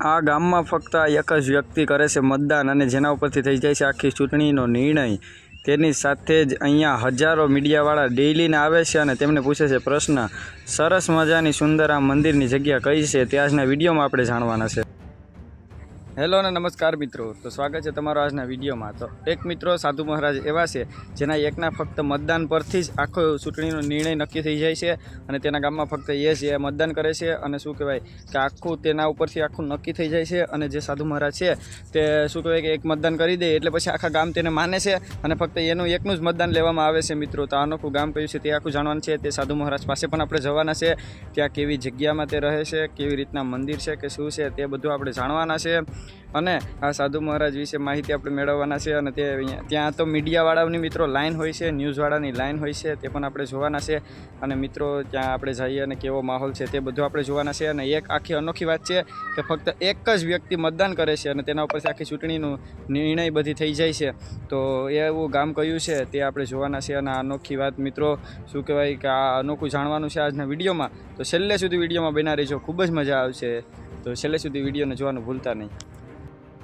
આ ગામમાં ફક્ત એક જ વ્યક્તિ કરે છે મતદાન અને જેના ઉપરથી થઈ જાય છે આખી ચૂંટણીનો નિર્ણય. તેની સાથે જ અહીંયા હજારો મીડિયાવાળા ડેઇલીને આવે છે અને તેમને પૂછે છે પ્રશ્ન. સરસ મજાની સુંદર આ મંદિરની જગ્યા કઈ છે તે આજના વિડીયોમાં આપણે જાણવાના છે. હેલો અને નમસ્કાર મિત્રો. તો સ્વાગત છે તમારો આજના વિડીયોમાં. તો એક મિત્રો સાધુ મહારાજ એવા છે, જેના એકના ફક્ત મતદાન પરથી જ આખો ચૂંટણીનો નિર્ણય નક્કી થઈ જાય છે અને તેના ગામમાં ફક્ત એ જ મતદાન કરે છે અને શું કહેવાય કે આખું તેના ઉપરથી આખું નક્કી થઈ જાય છે અને જે સાધુ મહારાજ છે, તે શું કહેવાય કે એક મતદાન કરી દે એટલે પછી આખા ગામ તેને માને છે અને ફક્ત એનું એકનું જ મતદાન લેવામાં આવે છે મિત્રો. તો આનોખું ગામ કયું છે તે આખું જાણવાનું છે. તે સાધુ મહારાજ પાસે પણ આપણે જવાના છે. ત્યાં કેવી જગ્યામાં તે રહે છે, કેવી રીતના મંદિર છે કે શું છે તે બધું આપણે જાણવાના છે. અને આ સાધુ મહારાજ વિશે માહિતી આપણે મેળવવાના છે અને તે ત્યાં તો મીડિયાવાળાની મિત્રો લાઈન હોય છે, ન્યૂઝવાળાની લાઈન હોય છે, તે પણ આપણે જોવાના છે. અને મિત્રો, ત્યાં આપણે જઈએ અને કેવો માહોલ છે તે બધું આપણે જોવાના છે. અને એક આખી અનોખી વાત છે કે ફક્ત એક જ વ્યક્તિ મતદાન કરે છે અને તેના ઉપરથી આખી ચૂંટણીનું નિર્ણય બધી થઈ જાય છે. તો એવું ગામ કયું છે તે આપણે જોવાના છે. અને આ અનોખી વાત મિત્રો, શું કહેવાય કે આ અનોખું જાણવાનું છે આજના વિડીયોમાં. તો છેલ્લે સુધી વિડીયોમાં બના રહેજો. ખૂબ જ મજા આવશે. તો છેલ્લે સુધી વિડીયોને જોવાનું ભૂલતા નહીં.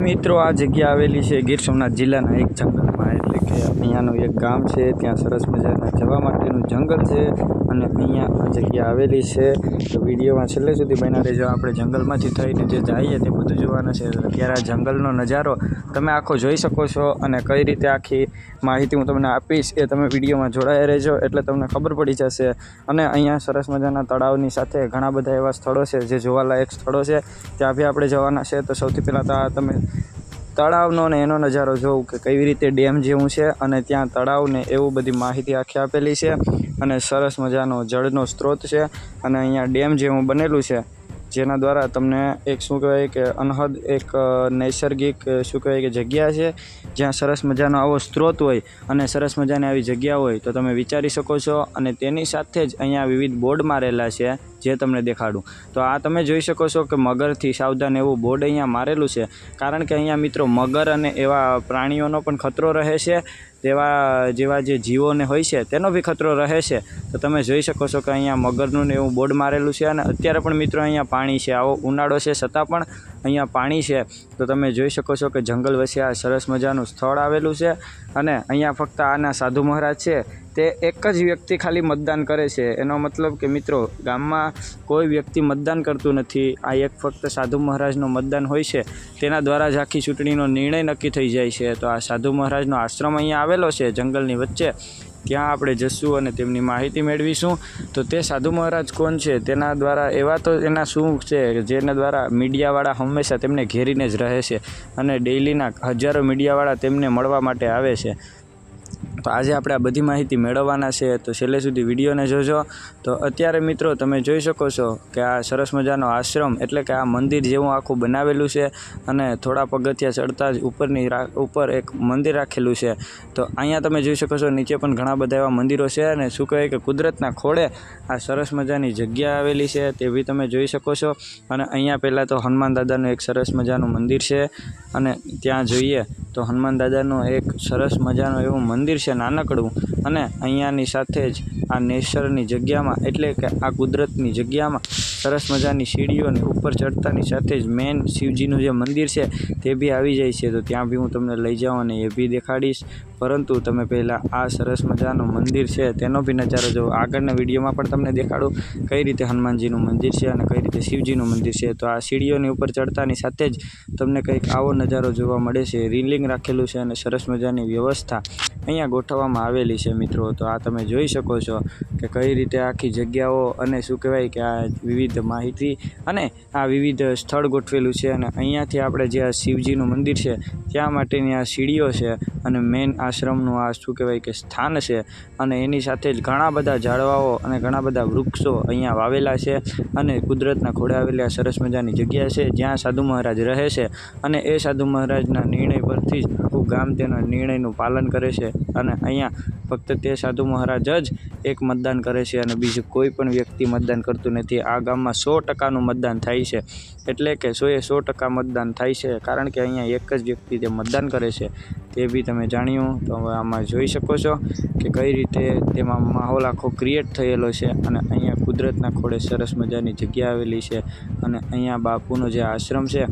મિત્રો, આ જગ્યા આવેલી છે ગીર સોમનાથ જિલ્લાના એક જંગલમાં. એટલે કે અહીંયાનું એક ગામ છે, ત્યાં સરસ મજાના જવા માટેનું જંગલ છે. અને અહીંયા જગ્યા આવેલી છે. તો વિડીયોમાં છેલ્લે સુધી બન્યા રહેજો. આપણે જંગલમાંથી થઈને જે જઈએ તે બધું જોવાના છે. અત્યારે આ જંગલનો નજારો તમે આખો જોઈ શકો છો અને કઈ રીતે આખી માહિતી હું તમને આપીશ એ તમે વિડીયોમાં જોડાયા રહેજો એટલે તમને ખબર પડી જશે. અને અહીંયા સરસ મજાના તળાવની સાથે ઘણા બધા એવા સ્થળો છે જે જોવાલાયક સ્થળો છે. ત્યાં બી આપણે જવાના છે. તો સૌથી પહેલાં તો તમે તળાવનો ને એનો નજારો જોઉં કે કેવી રીતે ડેમ જેવું છે અને ત્યાં તળાવને એવું બધી માહિતી આખી આપેલી છે. અને સરસ મજાનો જળનો સ્ત્રોત છે. અને અહીંયા ડેમ જેવું બનેલું છે, જેના દ્વારા તમને એક શું કહેવાય કે અનહદ એક નૈસર્ગિક, શું કહેવાય કે જગ્યા છે, જ્યાં સરસ મજાનો આવો સ્ત્રોત હોય અને સરસ મજાની આવી જગ્યા હોય તો તમે વિચારી શકો છો. અને તેની સાથે જ અહીંયા વિવિધ બોર્ડ મારેલા છે. જે તમને દેખાડું. તો આ તમે જોઈ શકો છો કે મગરથી સાવધાન એવું બોર્ડ અહીંયા મારેલું છે. કારણ કે અહીંયા મિત્રો મગર અને એવા પ્રાણીઓનો પણ ખતરો રહે છે. તેવા જેવા જે જીવોને હોય છે, તેનો બી ખતરો રહે છે. તો તમે જોઈ શકો છો કે અહીંયા મગરનું ને એવું બોર્ડ મારેલું છે અને અત્યારે પણ મિત્રો અહીંયા પાણી છે. આવો ઉનાળો છે, છતાં પણ અહીંયા પાણી છે, તો તમે જોઈ શકો છો કે જંગલ વચ્ચે આ સરસ મજાનું સ્થળ આવેલું છે અને અહીંયા ફક્ત આના સાધુ મહારાજ છે, તે એક જ વ્યક્તિ ખાલી મતદાન કરે છે. એનો મતલબ કે મિત્રો, ગામમાં કોઈ વ્યક્તિ મતદાન કરતું નથી. આ એક ફક્ત સાધુ મહારાજનું મતદાન હોય છે. તેના દ્વારા જ આખી ચૂંટણીનો નિર્ણય નક્કી થઈ જાય છે. તો આ સાધુ મહારાજનો આશ્રમ અહીંયા આવેલો છે, જંગલની વચ્ચે. ત્યાં આપણે જઈશું અને તેમની માહિતી મેળવીશું. તો તે સાધુ મહારાજ કોણ છે? તેના દ્વારા એવા તો એના શું છે જેના દ્વારા મીડિયાવાળા હંમેશા તેમને ઘેરીને જ રહે છે અને ડેઇલીના હજારો મીડિયાવાળા તેમને મળવા માટે આવે છે. તો આજે આપણે આ બધી માહિતી મેળવવાના છે. તો છેલ્લે સુધી વિડીયોને જોજો. તો અત્યારે મિત્રો તમે જોઈ શકો છો કે આ સરસ મજાનો આશ્રમ એટલે કે આ મંદિર જેવું આખું બનાવેલું છે અને થોડા પગથિયા ચડતા જ ઉપરની ઉપર એક મંદિર રાખેલું છે. તો અહીંયા તમે જોઈ શકો છો નીચે પણ ઘણા બધા એવા મંદિરો છે અને શું કહે કે કુદરતના ખોળે આ સરસ મજાની જગ્યા આવેલી છે તે બી તમે જોઈ શકો છો. અને અહીંયા પહેલાં તો હનુમાન દાદાનું એક સરસ મજાનું મંદિર છે અને ત્યાં જોઈએ તો હનુમાન દાદાનું એક સરસ મજાનું એવું મંદિર છે. નાનકડું અને અહીંયાની સાથે જ આ નેચરની જગ્યામાં, એટલે કે આ કુદરતની જગ્યામાં, સરસ મજાની સીડીઓને ઉપર ચડતાની સાથે જ મેન શિવજીનું જે મંદિર છે, તે બી આવી જાય છે. તો ત્યાં બી હું તમને લઈ જાઉં અને એ બી દેખાડીશ. પરંતુ તમે પહેલાં આ સરસ મજાનું મંદિર છે, તેનો બી નજારો જો આગળના વિડીયોમાં પણ તમને દેખાડું કઈ રીતે હનુમાનજીનું મંદિર છે અને કઈ રીતે શિવજીનું મંદિર છે. તો આ સીડીઓની ઉપર ચડતાની સાથે જ તમને કંઈક આવો નજારો જોવા મળે છે. રીલિંગ રાખેલું છે અને સરસ મજાની વ્યવસ્થા અહીંયા ગોઠવવામાં આવેલી છે મિત્રો. તો આ તમે જોઈ શકો છો કે કઈ રીતે આખી જગ્યાઓ અને શું કહેવાય કે આ વિવિધ માહિતી અને આ વિવિધ સ્થળ ગોઠવેલું છે. અને અહીંયાથી આપણે જે આ શિવજીનું મંદિર છે, ત્યાં માટેની આ સીડીઓ છે અને મેન આશ્રમનું આ શું કહેવાય કે સ્થાન છે. અને એની સાથે જ ઘણા બધા ઝાડવાઓ અને ઘણા બધા વૃક્ષો અહીંયા વાવેલા છે અને કુદરતના ખોળે આવેલી આ સરસ મજાની જગ્યા છે જ્યાં સાધુ મહારાજ રહે છે. અને એ સાધુ મહારાજના નિર્ણય પરથી જ આખું ગામ તેના નિર્ણયનું પાલન કરે છે. અને અહીંયા ફક્ત તે સાધુ મહારાજ જ એક મતદાન કરે છે અને બીજું કોઈ પણ વ્યક્તિ મતદાન કરતું નથી. આ ગામમાં સો ટકાનું મતદાન થાય છે. એટલે કે સોએ સો ટકા મતદાન થાય છે. કારણ કે અહીંયા એક જ વ્યક્તિ જે મતદાન કરે છે. તે બી તમે જાણ્યું. તો હવે આમાં જોઈ શકો છો કે કઈ રીતે તેમાં માહોલ આખો ક્રિએટ થયેલો છે અને અહીંયા કુદરતના ખોળે સરસ મજાની જગ્યા આવેલી છે અને અહીંયા બાપુનો જે આશ્રમ છે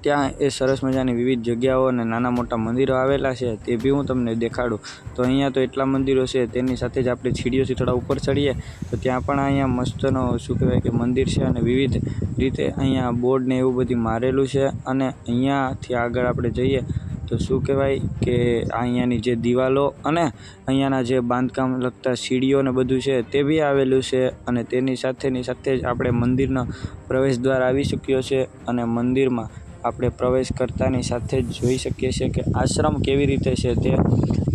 ત્યાં એ સરસ મજાની વિવિધ જગ્યાઓ અને નાના મોટા મંદિરો આવેલા છે, તે બી હું તમને દેખાડું. તો અહીંયા તો એટલા મંદિરો છે, તેની સાથે જ આપણે સીડીઓથી થોડા ઉપર ચડીએ. તો ત્યાં પણ અહીંયા મસ્તનો શું કહેવાય કે મંદિર છે અને વિવિધ રીતે અહીંયા બોર્ડને એવું બધું મારેલું છે અને અહીંયાથી આગળ આપણે જઈએ તો શું કહેવાય કે અહીંયાની જે દિવાલો અને અહીંયાના જે બાંધકામ લગતા સીડીઓ ને બધું છે, તે બી આવેલું છે અને તેની સાથેની સાથે જ આપણે મંદિરનો પ્રવેશ દ્વાર આવી ચૂક્યો છે અને મંદિરમાં આપણે પ્રવેશ કરતાની સાથે જ જોઈ શકીએ છીએ કે આશ્રમ કેવી રીતે છે તે.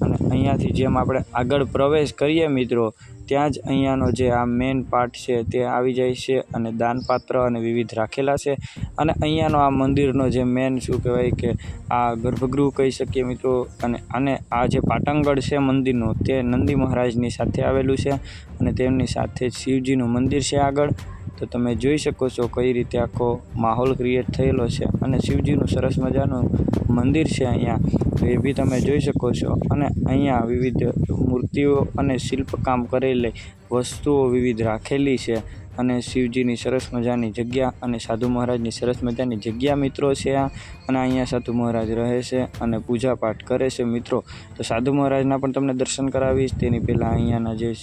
અને અહીંયાથી જેમ આપણે આગળ પ્રવેશ કરીએ મિત્રો, ત્યાં જ અહીંયાનો જે આ મેઇન પાર્ટ છે તે આવી જાય છે અને દાનપાત્ર અને વિવિધ રાખેલા છે. અને અહીંયાનો આ મંદિરનો જે મેન શું કહેવાય કે આ ગર્ભગૃહ કહી શકીએ મિત્રો, અને આને આ જે પાટંગળ છે મંદિરનું તે નંદી મહારાજની સાથે આવેલું છે. અને તેમની સાથે જ શિવજીનું મંદિર છે આગળ. તો તમે જોઈ શકો છો કઈ રીતે આખો માહોલ ક્રિએટ થયેલો છે. અને શિવજીનું સરસ મજાનું મંદિર છે અહીંયા. એ બી તમે જોઈ શકો છો. અને અહીંયા વિવિધ મૂર્તિઓ અને શિલ્પકામ કરેલી વસ્તુઓ વિવિધ રાખેલી છે. અને શિવજીની સરસ મજાની જગ્યા અને સાધુ મહારાજની સરસ મજાની જગ્યા મિત્રો છે આ. અને અહીંયા સાધુ મહારાજ રહે છે અને પૂજા પાઠ કરે છે મિત્રો. તો સાધુ મહારાજના પણ તમને દર્શન કરાવીશ. તેની પહેલાં અહીંયાના જે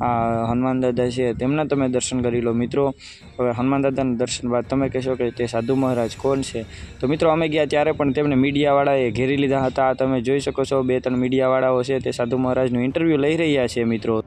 આ હનુમાન દાદા છે તેમના તમે દર્શન કરી લો મિત્રો. હવે હનુમાન દાદાના દર્શન બાદ તમે કહેશો કે તે સાધુ મહારાજ કોણ છે? તો મિત્રો અમે ગયા ત્યારે પણ તેમને મીડિયાવાળાએ ઘેરી લીધા હતા. તમે જોઈ શકો છો, બે ત્રણ મીડિયાવાળાઓ છે તે સાધુ મહારાજનું ઇન્ટરવ્યૂ લઈ રહ્યા છે મિત્રો.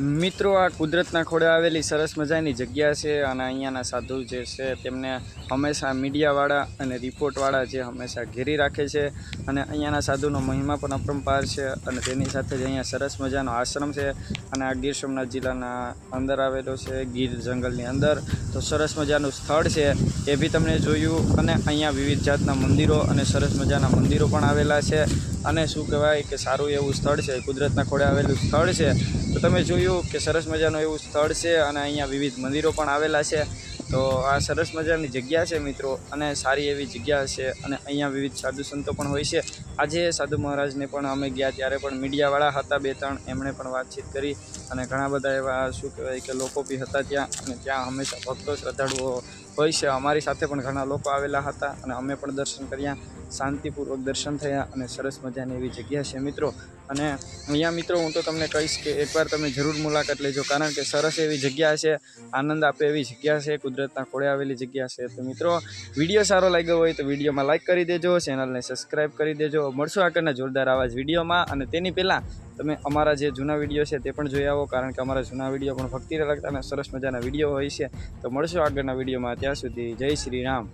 મિત્રો, આ કુદરતના ખોળે આવેલી સરસ મજાની જગ્યા છે અને અહીંયાના સાધુ જે છે તેમને હંમેશા મીડિયાવાળા અને રિપોર્ટવાળા જે હંમેશા ઘેરી રાખે છે. અને અહીંયાના સાધુનો મહિમા પણ અપરંપાર છે અને તેની સાથે જ અહીંયા સરસ મજાનો આશ્રમ છે અને આ ગીર સોમનાથ જિલ્લાના અંદર આવેલો છે, ગીર જંગલની અંદર. તો સરસ મજાનું સ્થળ છે એ બી તમને જોયું અને અહીંયા વિવિધ જાતના મંદિરો અને સરસ મજાના મંદિરો પણ આવેલા છે. અને શું કહેવાય કે સારું એવું સ્થળ છે, કુદરતના ખોળે આવેલું સ્થળ છે. તો તમે જોયું કે સરસ મજાનું એવું સ્થળ છે અને અહીંયા વિવિધ મંદિરો પણ આવેલા છે. તો આ સરસ મજાની જગ્યા છે મિત્રો, અને સારી એવી જગ્યા છે, અને અહીંયા વિવિધ સાધુ સંતો પણ હોય છે. આજે સાધુ મહારાજને પણ અમે ગયા ત્યારે પણ મીડિયાવાળા હતા બે ત્રણ, એમણે પણ વાતચીત કરી, અને ઘણા બધા એવા શું કહેવાય કે લોકો બી હતા ત્યાં, અને ત્યાં હંમેશા ભક્તો, શ્રદ્ધાળુઓ હોય છે. અમારી સાથે પણ ઘણા લોકો આવેલા હતા, અને અમે પણ દર્શન કર્યા. શાંતિપૂર્વક દર્શન થયા અને સરસ મજાની એવી જગ્યા છે મિત્રો. અને અહીંયા મિત્રો હું તો તમને કહીશ કે એકવાર તમે જરૂર મુલાકાત લેજો, કારણ કે સરસ એવી જગ્યા છે, આનંદ આપે એવી જગ્યા છે, કુદરતના ખોળે આવેલી જગ્યા છે. તો મિત્રો, વીડિયો સારો લાગ્યો હોય તો વિડીયોમાં લાઇક કરી દેજો, ચેનલને સબસ્ક્રાઈબ કરી દેજો. મળશું આગળના જોરદાર આવા વિડીયોમાં. અને તેની પહેલાં તમે અમારા જે જૂના વીડિયો છે તે પણ જોઈ આવો, કારણ કે અમારા જૂના વીડિયો પણ ભક્તિને લગતા અને સરસ મજાના વીડિયો હોય છે. તો મળશું આગળના વિડીયોમાં. ત્યાં સુધી જય શ્રી રામ.